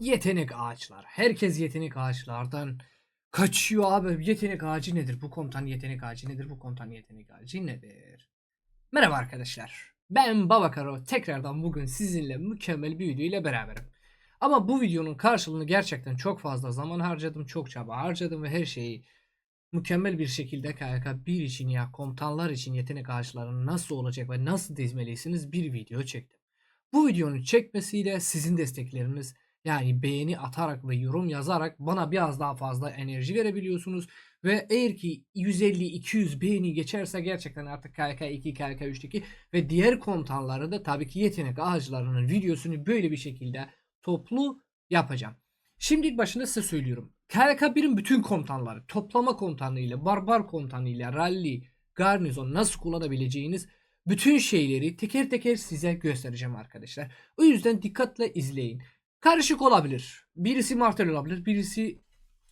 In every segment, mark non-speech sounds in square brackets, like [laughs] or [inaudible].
Yetenek ağaçlar. Herkes yetenek ağaçlardan kaçıyor abi. Yetenek ağacı nedir? Bu komutan yetenek ağacı nedir? Bu komutan yetenek ağacı nedir? Merhaba arkadaşlar. Ben Babakaro. Tekrardan bugün sizinle mükemmel bir video ile beraberim. Ama bu videonun karşılığını gerçekten çok fazla zaman harcadım, çok çaba harcadım ve her şeyi mükemmel bir şekilde KYK 1 için ya komutanlar için yetenek ağaçlarının nasıl olacak ve nasıl dizmelisiniz bir video çektim. Bu videonun çekmesiyle sizin destekleriniz yani beğeni atarak ve yorum yazarak bana biraz daha fazla enerji verebiliyorsunuz. Ve eğer ki 150-200 beğeni geçerse gerçekten artık KK2, KK3'teki ve diğer komutanları da tabii ki yetenek ağaçlarının videosunu böyle bir şekilde toplu yapacağım. Şimdi ilk başında size söylüyorum. KK1'in bütün komutanları, toplama komutanıyla, barbar komutanıyla, rally, garnizon nasıl kullanabileceğiniz bütün şeyleri teker teker size göstereceğim arkadaşlar. O yüzden dikkatle izleyin. Karışık olabilir. Birisi Martel olabilir, birisi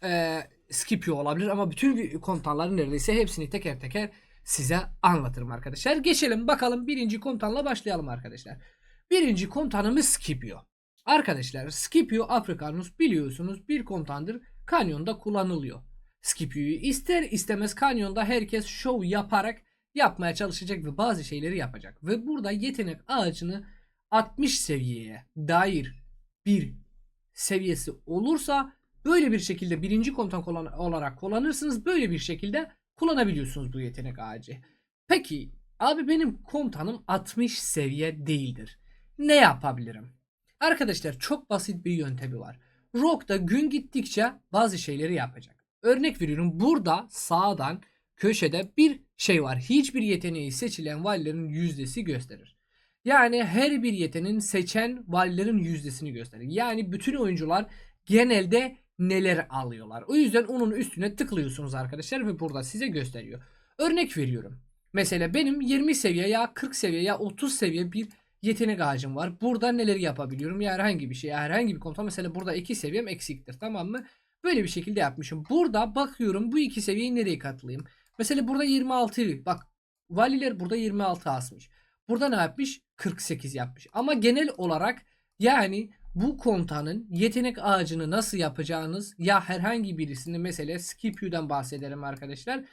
e, Scipio olabilir ama bütün komutanların neredeyse hepsini teker teker size anlatırım arkadaşlar. Geçelim bakalım birinci komutanla başlayalım arkadaşlar. Birinci komutanımız Scipio. Arkadaşlar Scipio Africanus biliyorsunuz bir komutandır. Kanyonda kullanılıyor. Scipio'yu ister istemez kanyonda herkes şov yaparak yapmaya çalışacak ve bazı şeyleri yapacak. Ve burada yetenek ağacını 60 seviyeye dair bir seviyesi olursa böyle bir şekilde birinci komutan olarak kullanırsınız. Böyle bir şekilde kullanabiliyorsunuz bu yetenek ağacı. Peki abi benim komutanım 60 seviye değildir. Ne yapabilirim? Arkadaşlar çok basit bir yöntemi var. Rock'ta gün gittikçe bazı şeyleri yapacak. Örnek veriyorum burada sağdan köşede bir şey var. Hiçbir yeteneği seçilen valilerin yüzdesi gösterir. Yani her bir yeteneğin seçen valilerin yüzdesini gösterir. Yani bütün oyuncular genelde neler alıyorlar. O yüzden onun üstüne tıklıyorsunuz arkadaşlar ve burada size gösteriyor. Örnek veriyorum. Mesela benim 20 seviye ya 40 seviye ya 30 seviye bir yetenek ağacım var. Burada neleri yapabiliyorum ya herhangi bir şey ya herhangi bir komutan mesela burada 2 seviyem eksiktir tamam mı? Böyle bir şekilde yapmışım. Burada bakıyorum bu iki seviyeyi nereye katlayayım? Mesela burada 26 bak valiler burada 26 asmış. Burada ne yapmış? 48 yapmış. Ama genel olarak yani bu komutanın yetenek ağacını nasıl yapacağınız ya herhangi birisini mesela Scipio'dan bahsedelim arkadaşlar.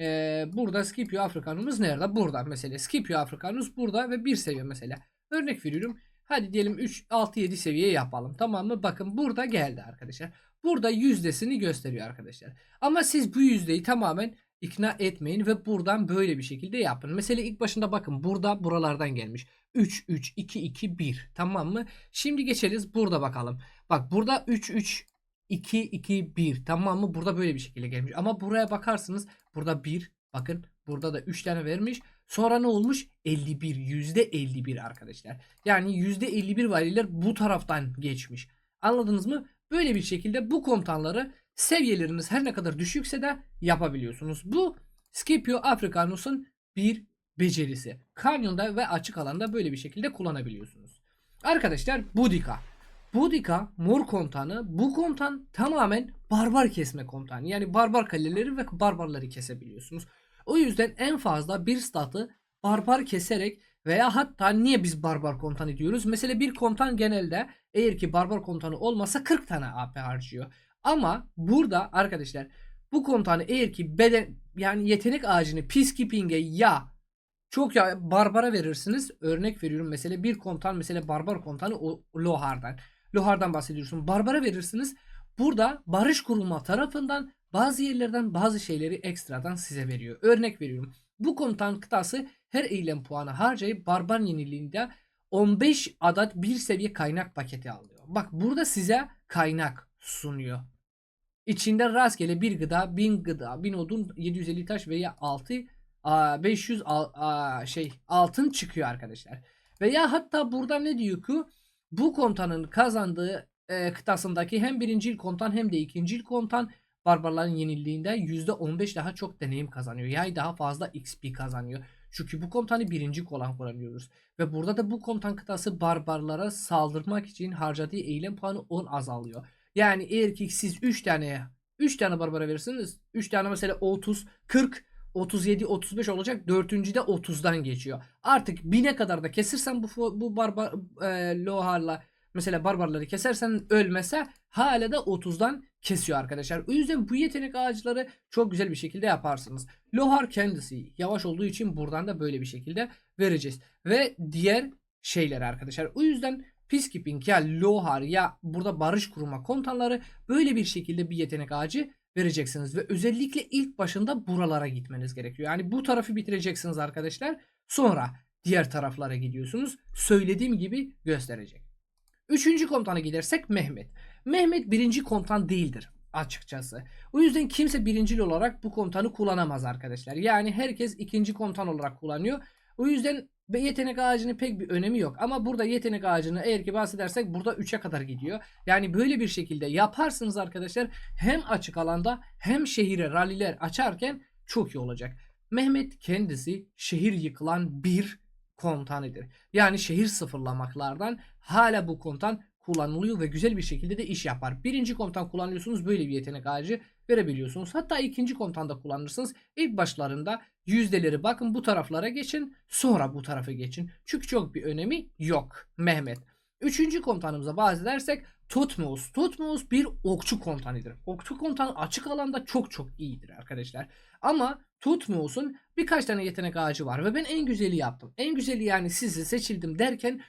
Ee, burada Scipio Africanus nerede? Burada mesela Scipio Africanus burada ve bir seviye mesela. Örnek veriyorum. Hadi diyelim 3 6 7 seviye yapalım. Tamam mı? Bakın burada geldi arkadaşlar. Burada yüzdesini gösteriyor arkadaşlar. Ama siz bu yüzdeyi tamamen ikna etmeyin ve buradan böyle bir şekilde yapın. Mesela ilk başında bakın burada buralardan gelmiş. 3 3 2 2 1 tamam mı? Şimdi geçeriz burada bakalım. Bak burada 3 3 2 2 1 tamam mı? Burada böyle bir şekilde gelmiş. Ama buraya bakarsınız burada 1 bakın burada da 3 tane vermiş. Sonra ne olmuş? 51 yüzde 51 arkadaşlar. Yani yüzde 51 valiler bu taraftan geçmiş. Anladınız mı? Böyle bir şekilde bu komutanları seviyeleriniz her ne kadar düşükse de yapabiliyorsunuz. Bu Scipio Africanus'un bir becerisi. Kanyonda ve açık alanda böyle bir şekilde kullanabiliyorsunuz. Arkadaşlar Boudica. Boudica mor komutanı. Bu komutan tamamen barbar kesme komutanı. Yani barbar kaleleri ve barbarları kesebiliyorsunuz. O yüzden en fazla bir statı barbar keserek veya hatta niye biz barbar komutan diyoruz? Mesela bir komutan genelde eğer ki barbar komutanı olmasa 40 tane AP harcıyor. Ama burada arkadaşlar bu komutanı eğer ki beden yani yetenek ağacını peacekeeping'e ya çok ya barbara verirsiniz. Örnek veriyorum mesela bir komutan mesela barbar komutanı o Lohar'dan. Lohar'dan bahsediyorsun. Barbara verirsiniz. Burada barış kurulma tarafından bazı yerlerden bazı şeyleri ekstradan size veriyor. Örnek veriyorum. Bu komutan kıtası her eylem puanı harcayıp barbar yeniliğinde 15 adet bir seviye kaynak paketi alıyor. Bak burada size kaynak sunuyor. İçinde rastgele bir gıda, 1000 gıda, 1000 odun, 750 taş veya 6 aa, 500 al- aa, şey altın çıkıyor arkadaşlar. Veya hatta burada ne diyor ki bu komutanın kazandığı e, kıtasındaki hem birinci komutan hem de ikinci komutan barbarların yenildiğinde %15 daha çok deneyim kazanıyor. Yani daha fazla XP kazanıyor. Çünkü bu komutanı birinci olan kullanıyoruz. Ve burada da bu komutan kıtası barbarlara saldırmak için harcadığı eylem puanı 10 azalıyor. Yani eğer ki siz 3 tane 3 tane barbara verirsiniz. 3 tane mesela 30, 40, 37, 35 olacak. Dördüncüde 30'dan geçiyor. Artık 1000'e kadar da kesirsen bu bu barbar e, loharla mesela barbarları kesersen ölmese hala da 30'dan kesiyor arkadaşlar. O yüzden bu yetenek ağaçları çok güzel bir şekilde yaparsınız. Lohar kendisi yavaş olduğu için buradan da böyle bir şekilde vereceğiz. Ve diğer şeyler arkadaşlar. O yüzden Peacekeeping ya Lohar ya burada barış kurma komutanları böyle bir şekilde bir yetenek ağacı vereceksiniz. Ve özellikle ilk başında buralara gitmeniz gerekiyor. Yani bu tarafı bitireceksiniz arkadaşlar. Sonra diğer taraflara gidiyorsunuz. Söylediğim gibi gösterecek. Üçüncü komutana gidersek Mehmet. Mehmet birinci komutan değildir açıkçası. O yüzden kimse birincil olarak bu komutanı kullanamaz arkadaşlar. Yani herkes ikinci komutan olarak kullanıyor. O yüzden ve yetenek ağacının pek bir önemi yok. Ama burada yetenek ağacını eğer ki bahsedersek burada 3'e kadar gidiyor. Yani böyle bir şekilde yaparsınız arkadaşlar. Hem açık alanda hem şehire ralliler açarken çok iyi olacak. Mehmet kendisi şehir yıkılan bir komutanıdır. Yani şehir sıfırlamaklardan hala bu komutan kullanılıyor ve güzel bir şekilde de iş yapar. Birinci komutan kullanıyorsunuz böyle bir yetenek ağacı verebiliyorsunuz. Hatta ikinci komutan da kullanırsınız. İlk başlarında yüzdeleri bakın bu taraflara geçin sonra bu tarafa geçin. Çünkü çok bir önemi yok Mehmet. Üçüncü komutanımıza bahsedersek Tutmos. Tutmos bir okçu komutanıdır. Okçu komutan açık alanda çok çok iyidir arkadaşlar. Ama Tutmos'un birkaç tane yetenek ağacı var ve ben en güzeli yaptım. En güzeli yani sizi seçildim derken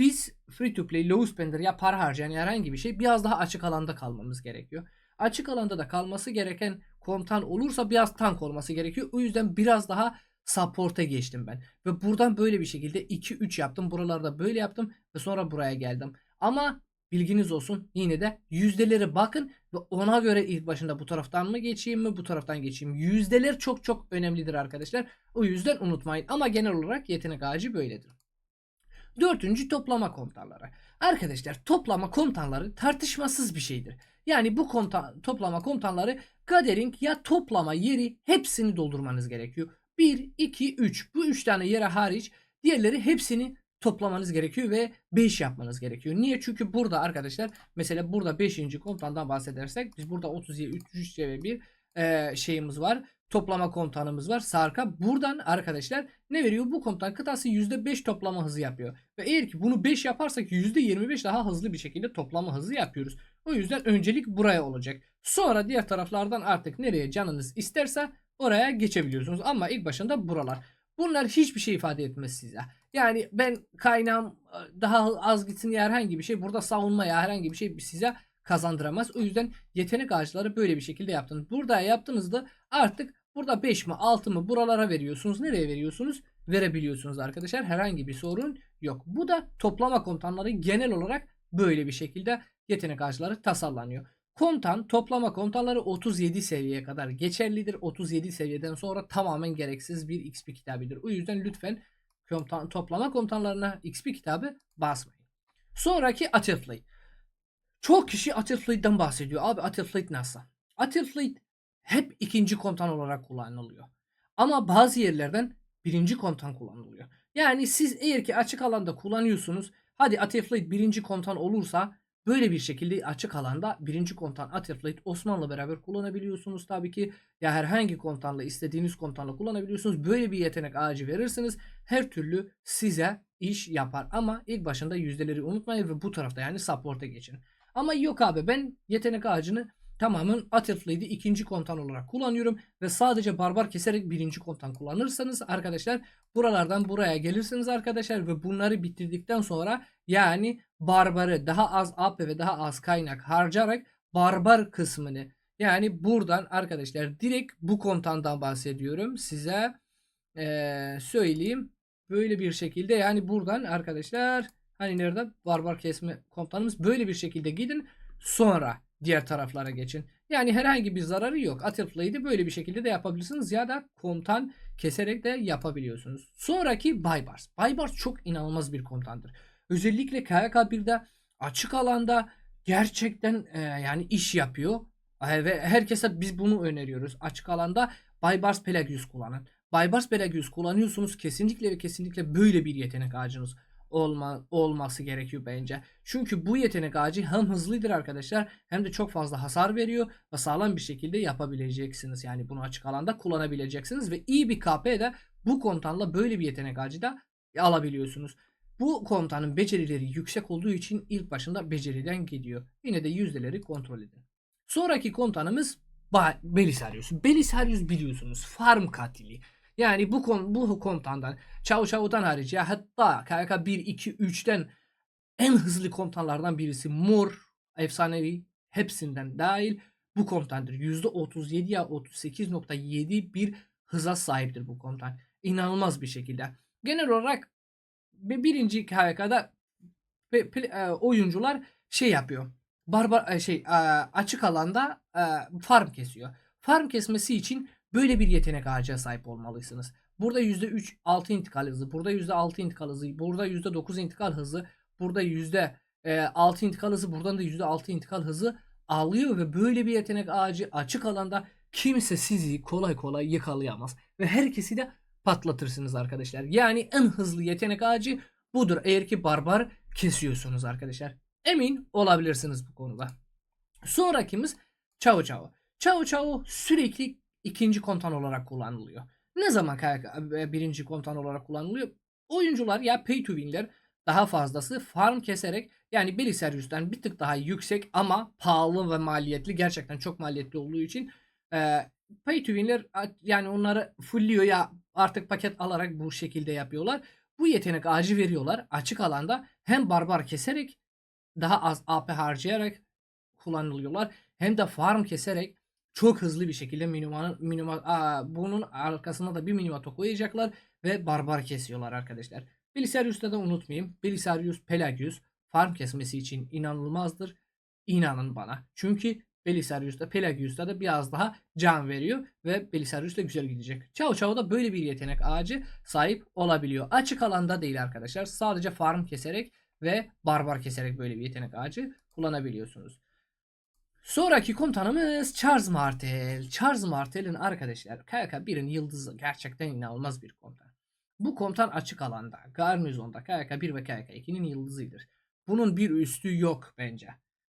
biz free to play, low spender ya para harcayan herhangi bir şey biraz daha açık alanda kalmamız gerekiyor. Açık alanda da kalması gereken komutan olursa biraz tank olması gerekiyor. O yüzden biraz daha support'a geçtim ben. Ve buradan böyle bir şekilde 2-3 yaptım. Buralarda böyle yaptım ve sonra buraya geldim. Ama bilginiz olsun yine de yüzdeleri bakın ve ona göre ilk başında bu taraftan mı geçeyim mi bu taraftan geçeyim. Yüzdeler çok çok önemlidir arkadaşlar. O yüzden unutmayın. Ama genel olarak yetenek ağacı böyledir. Dördüncü toplama komutanları. Arkadaşlar toplama komutanları tartışmasız bir şeydir. Yani bu komutan, toplama komutanları gathering ya toplama yeri hepsini doldurmanız gerekiyor. 1, 2, 3 bu 3 tane yere hariç diğerleri hepsini toplamanız gerekiyor ve 5 yapmanız gerekiyor. Niye? Çünkü burada arkadaşlar mesela burada 5. komutandan bahsedersek biz burada 37, 3, ve 1 e, şeyimiz var. Toplama komutanımız var. Sarka. Buradan arkadaşlar ne veriyor? Bu komutan kıtası %5 toplama hızı yapıyor. Ve eğer ki bunu 5 yaparsak %25 daha hızlı bir şekilde toplama hızı yapıyoruz. O yüzden öncelik buraya olacak. Sonra diğer taraflardan artık nereye canınız isterse oraya geçebiliyorsunuz. Ama ilk başında buralar. Bunlar hiçbir şey ifade etmez size. Yani ben kaynağım daha az gitsin ya herhangi bir şey. Burada savunma ya herhangi bir şey size kazandıramaz. O yüzden yetenek ağaçları böyle bir şekilde yaptınız. Burada yaptığınızda artık burada 5 mi 6 mı buralara veriyorsunuz. Nereye veriyorsunuz? Verebiliyorsunuz arkadaşlar. Herhangi bir sorun yok. Bu da toplama komutanları genel olarak böyle bir şekilde yetenek ağaçları tasarlanıyor. Komutan toplama komutanları 37 seviyeye kadar geçerlidir. 37 seviyeden sonra tamamen gereksiz bir XP kitabıdır. O yüzden lütfen komutan, toplama komutanlarına XP kitabı basmayın. Sonraki Athlete. Çok kişi Athlete'den bahsediyor. Abi Athlete nasıl? Athlete hep ikinci komutan olarak kullanılıyor. Ama bazı yerlerden birinci komutan kullanılıyor. Yani siz eğer ki açık alanda kullanıyorsunuz. Hadi Athlete birinci komutan olursa Böyle bir şekilde açık alanda birinci komutan Atterfleet Osman'la beraber kullanabiliyorsunuz. Tabii ki ya herhangi komutanla istediğiniz komutanla kullanabiliyorsunuz. Böyle bir yetenek ağacı verirsiniz. Her türlü size iş yapar. Ama ilk başında yüzdeleri unutmayın ve bu tarafta yani support'a geçin. Ama yok abi ben yetenek ağacını tamamen Atterfleet'i ikinci komutan olarak kullanıyorum. Ve sadece barbar keserek birinci komutan kullanırsanız arkadaşlar buralardan buraya gelirsiniz arkadaşlar. Ve bunları bitirdikten sonra yani barbarı daha az AP ve daha az kaynak harcayarak barbar kısmını yani buradan arkadaşlar direkt bu komutandan bahsediyorum size ee, söyleyeyim böyle bir şekilde yani buradan arkadaşlar hani nerede barbar kesme komutanımız böyle bir şekilde gidin sonra diğer taraflara geçin. Yani herhangi bir zararı yok. Atılflay'ı böyle bir şekilde de yapabilirsiniz ya da komutan keserek de yapabiliyorsunuz. Sonraki Baybars. Baybars çok inanılmaz bir komutandır. Özellikle KYK1'de açık alanda gerçekten e, yani iş yapıyor. E, ve herkese biz bunu öneriyoruz. Açık alanda Baybars Pelagius kullanın. Baybars Pelagius kullanıyorsunuz kesinlikle ve kesinlikle böyle bir yetenek ağacınız olma, olması gerekiyor bence. Çünkü bu yetenek ağacı hem hızlıdır arkadaşlar hem de çok fazla hasar veriyor ve sağlam bir şekilde yapabileceksiniz. Yani bunu açık alanda kullanabileceksiniz ve iyi bir KP de bu komutanla böyle bir yetenek ağacı da alabiliyorsunuz. Bu komutanın becerileri yüksek olduğu için ilk başında beceriden gidiyor. Yine de yüzdeleri kontrol edin. Sonraki komutanımız Belisarius. Belisarius biliyorsunuz farm katili. Yani bu kon bu komutandan Çavu Çavu'dan hariç ya hatta KK 1 2 3'ten en hızlı komutanlardan birisi Mor efsanevi hepsinden dahil bu komutandır. %37 ya 38.7 bir hıza sahiptir bu komutan. İnanılmaz bir şekilde. Genel olarak bir- birinci pl- e, oyuncular şey yapıyor. Barbar e, şey e, açık alanda farm kesiyor. Farm kesmesi için böyle bir yetenek ağacına sahip olmalısınız. Burada %3 6 intikal hızı, burada %6 intikal hızı, burada %9 intikal hızı, burada %6 intikal hızı, buradan da %6 intikal hızı alıyor ve böyle bir yetenek ağacı açık alanda kimse sizi kolay kolay yakalayamaz ve herkesi de patlatırsınız arkadaşlar. Yani en hızlı yetenek ağacı budur eğer ki barbar kesiyorsunuz arkadaşlar. Emin olabilirsiniz bu konuda. Sonrakimiz Çao Çao. Çao Çao sürekli ikinci komutan olarak kullanılıyor. Ne zaman KK birinci komutan olarak kullanılıyor? Oyuncular ya pay to win'ler daha fazlası farm keserek yani Belisarius'tan bir tık daha yüksek ama pahalı ve maliyetli gerçekten çok maliyetli olduğu için e, pay to win'ler yani onları fullliyor ya artık paket alarak bu şekilde yapıyorlar. Bu yetenek ağacı veriyorlar açık alanda hem barbar keserek daha az AP harcayarak kullanılıyorlar hem de farm keserek çok hızlı bir şekilde minima, minima bunun arkasına da bir minimato koyacaklar ve barbar kesiyorlar arkadaşlar. Belisarius'ta da unutmayayım. Belisarius Pelagius farm kesmesi için inanılmazdır. İnanın bana. Çünkü Belisarius'ta Pelagius'ta da biraz daha can veriyor ve Belisarius da güzel gidecek. Chao Chao da böyle bir yetenek ağacı sahip olabiliyor. Açık alanda değil arkadaşlar. Sadece farm keserek ve barbar keserek böyle bir yetenek ağacı kullanabiliyorsunuz. Sonraki komutanımız Charles Martel. Charles Martel'in arkadaşlar KK1'in yıldızı gerçekten inanılmaz bir komutan. Bu komutan açık alanda, garnizonda KK1 ve KK2'nin yıldızıdır. Bunun bir üstü yok bence.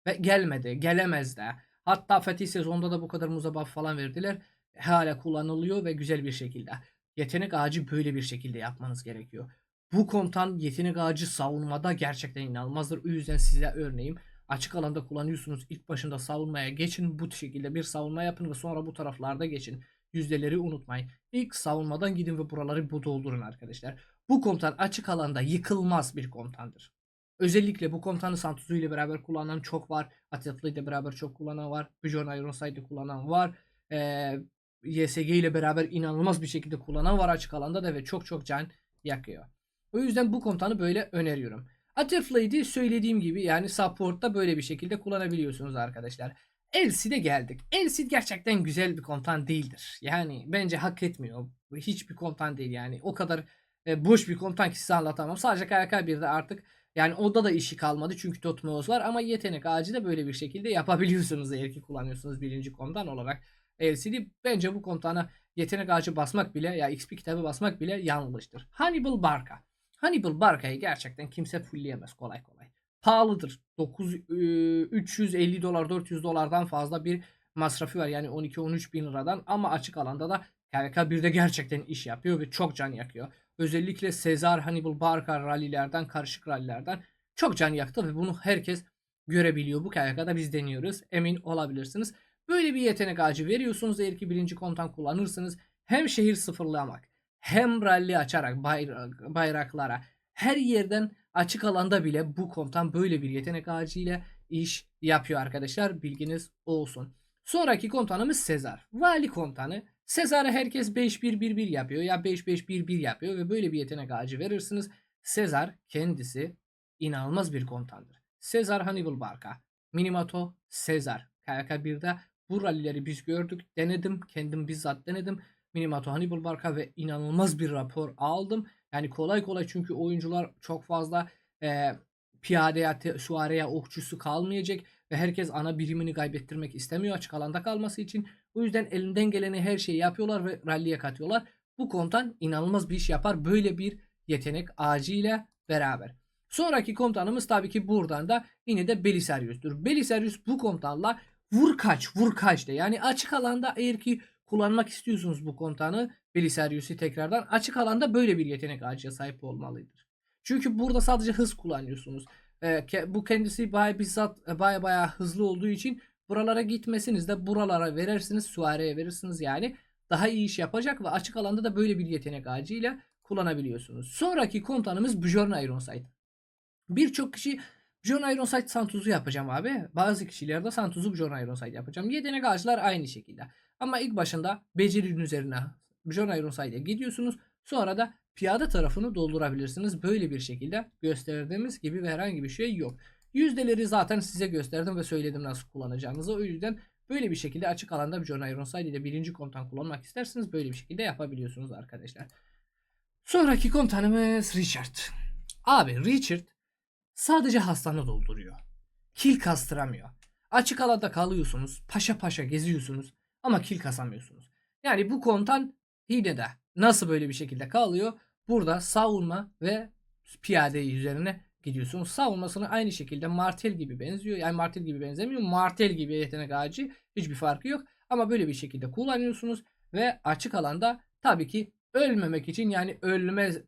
Ve gelmedi, gelemez de. Hatta Fatih sezonda da bu kadar muzabaf falan verdiler. Hala kullanılıyor ve güzel bir şekilde. Yetenek ağacı böyle bir şekilde yapmanız gerekiyor. Bu komutan yetenek ağacı savunmada gerçekten inanılmazdır. O yüzden size örneğim açık alanda kullanıyorsunuz. İlk başında savunmaya geçin. Bu şekilde bir savunma yapın ve sonra bu taraflarda geçin. Yüzdeleri unutmayın. İlk savunmadan gidin ve buraları bu doldurun arkadaşlar. Bu komutan açık alanda yıkılmaz bir komutandır. Özellikle bu komutanı Santuzu ile beraber kullanan çok var. Atletli ile beraber çok kullanan var. Bjorn Ironside'de kullanan var. Ee, YSG ile beraber inanılmaz bir şekilde kullanan var açık alanda da ve çok çok can yakıyor. O yüzden bu komutanı böyle öneriyorum. Atterflade'i söylediğim gibi yani support'ta böyle bir şekilde kullanabiliyorsunuz arkadaşlar. Elsie'de geldik. Elsie gerçekten güzel bir komutan değildir. Yani bence hak etmiyor. Hiçbir komutan değil yani. O kadar e, boş bir komutan ki size anlatamam. Sadece KK1'de artık yani onda da işi kalmadı çünkü Totmos var ama yetenek ağacı da böyle bir şekilde yapabiliyorsunuz eğer ki kullanıyorsunuz birinci komutan olarak. LCD bence bu komutana yetenek ağacı basmak bile ya XP kitabı basmak bile yanlıştır. Hannibal Barca. Hannibal Barca'yı gerçekten kimse fullleyemez kolay kolay. Pahalıdır. 9 e, 350 dolar 400 dolardan fazla bir masrafı var. Yani 12-13 bin liradan ama açık alanda da KVK 1'de gerçekten iş yapıyor ve çok can yakıyor. Özellikle Sezar Hannibal Barca rallilerden karışık rallilerden çok can yaktı ve bunu herkes görebiliyor. Bu KVK'da biz deniyoruz. Emin olabilirsiniz. Böyle bir yetenek ağacı veriyorsunuz eğer ki birinci komutan kullanırsınız. Hem şehir sıfırlamak hem rally açarak bayrak, bayraklara her yerden açık alanda bile bu komutan böyle bir yetenek ağacı ile iş yapıyor arkadaşlar. Bilginiz olsun. Sonraki komutanımız Sezar. Vali komutanı. Sezar'ı herkes 5-1-1-1 yapıyor ya 5-5-1-1 yapıyor ve böyle bir yetenek ağacı verirsiniz. Sezar kendisi inanılmaz bir komutandır. Sezar Hannibal Barca. Minimato Sezar. KK1'de bu rallileri biz gördük. Denedim. Kendim bizzat denedim. Minimato Hannibal Barca ve inanılmaz bir rapor aldım. Yani kolay kolay çünkü oyuncular çok fazla e, piyadeye, suareye, okçusu kalmayacak ve herkes ana birimini kaybettirmek istemiyor açık alanda kalması için. O yüzden elinden geleni her şeyi yapıyorlar ve ralliye katıyorlar. Bu komutan inanılmaz bir iş yapar böyle bir yetenek ağacıyla beraber. Sonraki komutanımız tabii ki buradan da yine de Belisarius'tur. Belisarius bu komutanla vur kaç vur kaç de yani açık alanda eğer ki kullanmak istiyorsunuz bu komutanı Belisarius'u tekrardan açık alanda böyle bir yetenek ağacıya sahip olmalıdır. Çünkü burada sadece hız kullanıyorsunuz. Ke- bu kendisi baya bizzat e, baya baya hızlı olduğu için buralara gitmesiniz de buralara verirsiniz. Suareye verirsiniz yani. Daha iyi iş yapacak ve açık alanda da böyle bir yetenek ağacıyla kullanabiliyorsunuz. Sonraki komutanımız Bjorn Ironside. Birçok kişi Bjorn Ironside Santuz'u yapacağım abi. Bazı kişiler de Santuz'u Bjorn Ironside yapacağım. Yetenek ağaçlar aynı şekilde. Ama ilk başında becerinin üzerine Bjorn Ironside'e gidiyorsunuz. Sonra da piyade tarafını doldurabilirsiniz. Böyle bir şekilde gösterdiğimiz gibi ve herhangi bir şey yok. Yüzdeleri zaten size gösterdim ve söyledim nasıl kullanacağınızı. O yüzden böyle bir şekilde açık alanda Bjorn Ironside ile birinci komutan kullanmak isterseniz böyle bir şekilde yapabiliyorsunuz arkadaşlar. Sonraki komutanımız Richard. Abi Richard sadece hastanı dolduruyor. Kil kastıramıyor. Açık alanda kalıyorsunuz. Paşa paşa geziyorsunuz. Ama kil kasamıyorsunuz. Yani bu komutan hilede. Nasıl böyle bir şekilde kalıyor? Burada savunma ve piyade üzerine gidiyorsunuz. Savunmasını aynı şekilde Martel gibi benziyor. Yani Martel gibi benzemiyor. Martel gibi yetenek ağacı hiçbir farkı yok. Ama böyle bir şekilde kullanıyorsunuz ve açık alanda tabii ki ölmemek için yani ölmez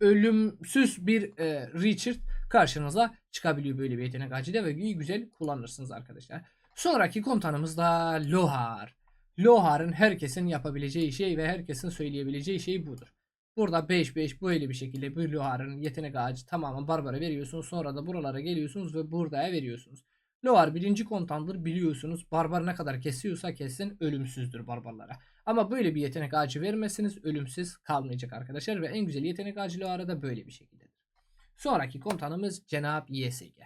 ölümsüz bir e, Richard karşınıza çıkabiliyor böyle bir yetenek ağacıyla ve güzel kullanırsınız arkadaşlar. Sonraki komutanımız da Lohar. Lohar'ın herkesin yapabileceği şey ve herkesin söyleyebileceği şey budur. Burada 5-5 böyle bir şekilde bir Lohar'ın yetenek ağacı tamamen Barbar'a veriyorsunuz. Sonra da buralara geliyorsunuz ve buradaya veriyorsunuz. Lohar birinci komutandır biliyorsunuz. Barbar ne kadar kesiyorsa kessin ölümsüzdür barbarlara. Ama böyle bir yetenek ağacı vermezseniz ölümsüz kalmayacak arkadaşlar. Ve en güzel yetenek ağacı Lohar'a da böyle bir şekildedir. Sonraki komutanımız Cenab YSG.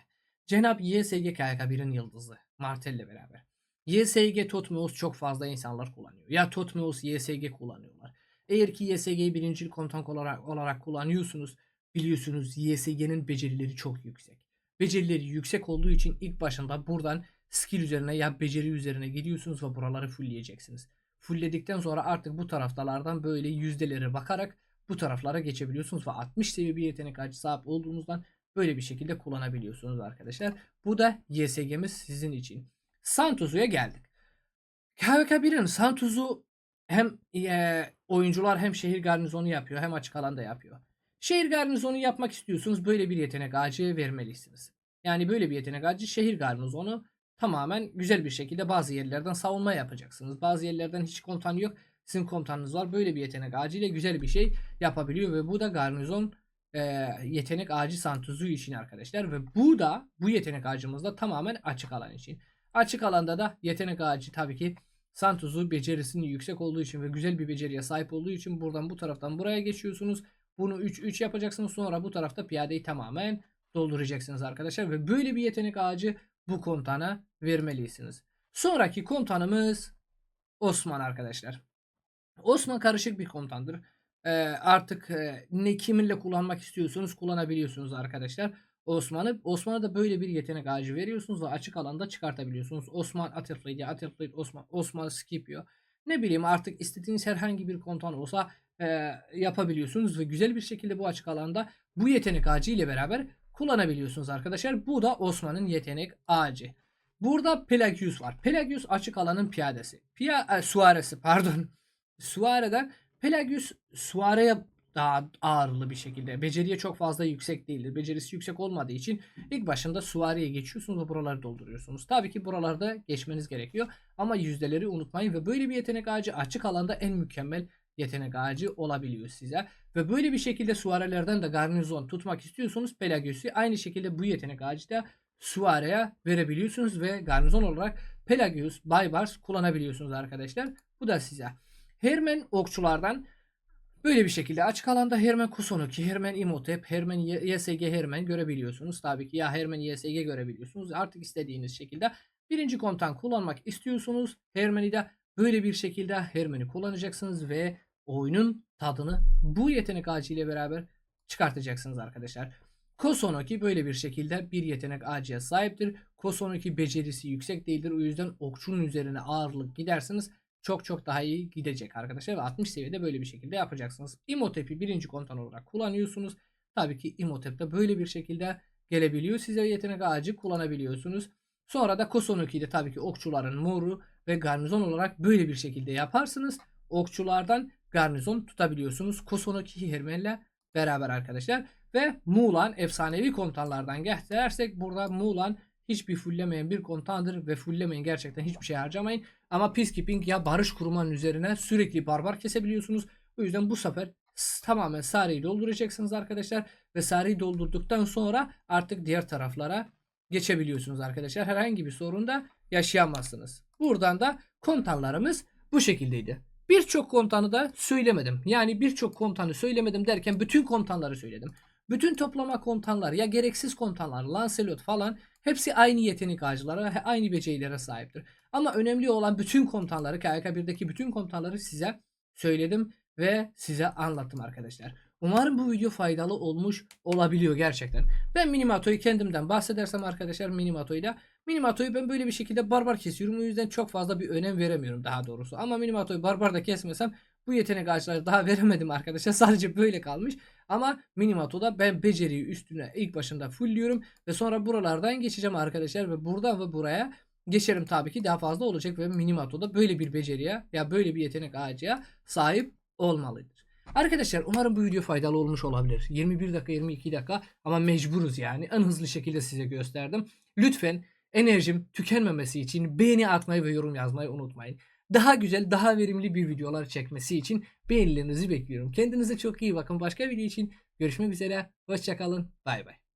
Cenab YSG KK1'in yıldızı. Martel'le beraber. YSG Totmeos çok fazla insanlar kullanıyor. Ya Totmeos YSG kullanıyorlar. Eğer ki YSG'yi birinci komutan olarak, olarak kullanıyorsunuz biliyorsunuz YSG'nin becerileri çok yüksek. Becerileri yüksek olduğu için ilk başında buradan skill üzerine ya beceri üzerine gidiyorsunuz ve buraları fullleyeceksiniz. Fullledikten sonra artık bu taraftalardan böyle yüzdeleri bakarak bu taraflara geçebiliyorsunuz ve 60 seviye bir yetenek ağacı sahip olduğunuzdan böyle bir şekilde kullanabiliyorsunuz arkadaşlar. Bu da YSG'miz sizin için. Santos'u'ya geldik. KVK1'in Santos'u hem e, oyuncular hem şehir garnizonu yapıyor hem açık alanda yapıyor. Şehir garnizonu yapmak istiyorsunuz böyle bir yetenek ağacı vermelisiniz. Yani böyle bir yetenek ağacı şehir garnizonu tamamen güzel bir şekilde bazı yerlerden savunma yapacaksınız. Bazı yerlerden hiç komutan yok. Sizin komutanınız var. Böyle bir yetenek ağacı ile güzel bir şey yapabiliyor ve bu da garnizon e, yetenek ağacı santuzu için arkadaşlar ve bu da bu yetenek ağacımız tamamen açık alan için. Açık alanda da yetenek ağacı tabii ki Santuzu becerisinin yüksek olduğu için ve güzel bir beceriye sahip olduğu için buradan bu taraftan buraya geçiyorsunuz. Bunu 3-3 yapacaksınız. Sonra bu tarafta piyadeyi tamamen dolduracaksınız arkadaşlar. Ve böyle bir yetenek ağacı bu komutana vermelisiniz. Sonraki komutanımız Osman arkadaşlar. Osman karışık bir komutandır. Ee, artık e, ne kiminle kullanmak istiyorsunuz kullanabiliyorsunuz arkadaşlar. Osman'ı Osman'a da böyle bir yetenek ağacı veriyorsunuz ve açık alanda çıkartabiliyorsunuz. Osman Atterfleet ya Osman Osman Scipio. Ne bileyim artık istediğiniz herhangi bir komutan olsa e, yapabiliyorsunuz ve güzel bir şekilde bu açık alanda bu yetenek ağacı ile beraber kullanabiliyorsunuz arkadaşlar. Bu da Osman'ın yetenek ağacı. Burada Pelagius var. Pelagius açık alanın piyadesi. Pia e, Suarez'i pardon. Suare'den Pelagius Suare'ye daha ağırlı bir şekilde. Beceriye çok fazla yüksek değildir. Becerisi yüksek olmadığı için ilk başında Suari'ye geçiyorsunuz ve buraları dolduruyorsunuz. Tabii ki buralarda geçmeniz gerekiyor. Ama yüzdeleri unutmayın ve böyle bir yetenek ağacı açık alanda en mükemmel yetenek ağacı olabiliyor size. Ve böyle bir şekilde Suare'lerden de garnizon tutmak istiyorsunuz. Pelagius'u aynı şekilde bu yetenek ağacı da Suare'ye verebiliyorsunuz ve garnizon olarak Pelagius, Baybars kullanabiliyorsunuz arkadaşlar. Bu da size. Hermen okçulardan Böyle bir şekilde açık alanda Hermen Kusonuki, Hermen Imhotep, Hermen YSG Hermen görebiliyorsunuz. Tabii ki ya Hermen YSG görebiliyorsunuz. Artık istediğiniz şekilde birinci komutan kullanmak istiyorsunuz. Hermen'i de böyle bir şekilde Hermen'i kullanacaksınız ve oyunun tadını bu yetenek ağacı ile beraber çıkartacaksınız arkadaşlar. Kosonoki böyle bir şekilde bir yetenek ağacıya sahiptir. Kosonoki becerisi yüksek değildir. O yüzden okçunun üzerine ağırlık giderseniz çok çok daha iyi gidecek arkadaşlar. Ve 60 seviyede böyle bir şekilde yapacaksınız. Imhotep'i birinci komutan olarak kullanıyorsunuz. Tabii ki Imhotep de böyle bir şekilde gelebiliyor. Size yetenek ağacı kullanabiliyorsunuz. Sonra da Kosonoki'yi de tabii ki okçuların moru ve garnizon olarak böyle bir şekilde yaparsınız. Okçulardan garnizon tutabiliyorsunuz. Kosonoki Hermen'le beraber arkadaşlar. Ve Muğlan efsanevi komutanlardan gösterirsek burada Muğlan hiçbir fulllemeyen bir komutandır ve fulllemeyin gerçekten hiçbir şey harcamayın. Ama Peacekeeping ya barış kurmanın üzerine sürekli barbar kesebiliyorsunuz. O yüzden bu sefer tamamen Sari'yi dolduracaksınız arkadaşlar. Ve Sari'yi doldurduktan sonra artık diğer taraflara geçebiliyorsunuz arkadaşlar. Herhangi bir sorun da yaşayamazsınız. Buradan da komutanlarımız bu şekildeydi. Birçok komutanı da söylemedim. Yani birçok komutanı söylemedim derken bütün komutanları söyledim. Bütün toplama komutanlar ya gereksiz komutanlar, Lancelot falan hepsi aynı yetenek ağacılara, aynı becerilere sahiptir. Ama önemli olan bütün komutanları, KYK1'deki bütün komutanları size söyledim ve size anlattım arkadaşlar. Umarım bu video faydalı olmuş olabiliyor gerçekten. Ben Minimato'yu kendimden bahsedersem arkadaşlar Minimato'yla Minimato'yu ben böyle bir şekilde barbar kesiyorum. O yüzden çok fazla bir önem veremiyorum daha doğrusu. Ama Minimato'yu barbar da kesmesem bu yetenek ağaçları daha [laughs] veremedim arkadaşlar. Sadece böyle kalmış. Ama Minimato'da ben beceriyi üstüne ilk başında fullliyorum ve sonra buralardan geçeceğim arkadaşlar ve buradan ve buraya geçerim tabii ki daha fazla olacak ve Minimato'da böyle bir beceriye ya böyle bir yetenek ağacıya sahip olmalıdır. Arkadaşlar umarım bu video faydalı olmuş olabilir. 21 dakika 22 dakika ama mecburuz yani. En hızlı şekilde size gösterdim. Lütfen enerjim tükenmemesi için beğeni atmayı ve yorum yazmayı unutmayın. Daha güzel, daha verimli bir videolar çekmesi için beğenilerinizi bekliyorum. Kendinize çok iyi bakın. Başka video için görüşmek üzere. Hoşçakalın. Bay bay.